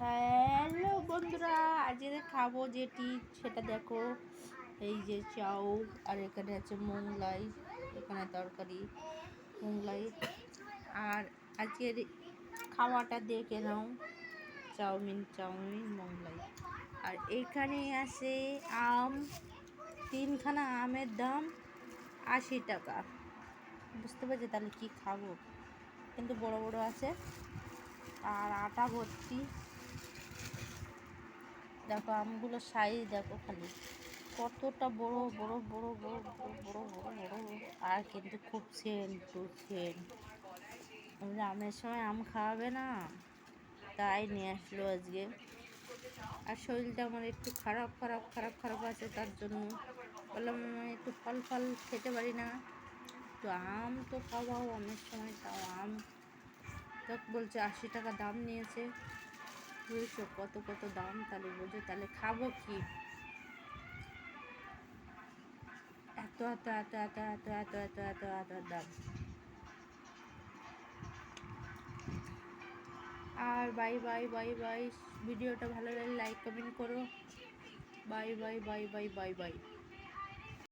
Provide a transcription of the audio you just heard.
Hello বন্ধুরা আজকে খাব যেটি সেটা দেখো। এই যে চাউ, আর এখানে আছে মোংলাই, এখানে তরকারি, মোংলাই। আর আজকের খাওয়াটা দেখে নাও, চাউমিন চাউমিন, মোংলাই। আর এখানে আছে আম, তিনখানা আমের দাম আশি টাকা। বুঝতে পারছি? তাহলে কি খাব? কিন্তু বড় বড় আছে। আর আটা ভর্তি। দেখো আমগুলো সাইজ দেখো খালি। কতটা বড় বড় বড় বড় বড় বড় বড় বড়। আর কিন্তু খুব সেন্ট টু সেন্ট আমের সময় আম খাওয়াবে না? তাই নিয়ে আসলো আজকে। আর শরীরটা আমার একটু খারাপ খারাপ খারাপ খারাপ আছে তার জন্য। বললাম একটু ফল ফল খেতে পারি না। তো আম তো খাওয়াও আমের সময়, তাও আম। তো বলছে আশি টাকা দাম নিয়েছে। বুঝেছ কত কত দাম? তাহলে বোঝো, তাহলে খাব কি? এত এত এত এত এত এত এত এত এত দাম। আর বাই বাই বাই বাই, ভিডিওটা ভালো লাগলে লাইক কমেন্ট করো। Bye bye bye bye bye bye.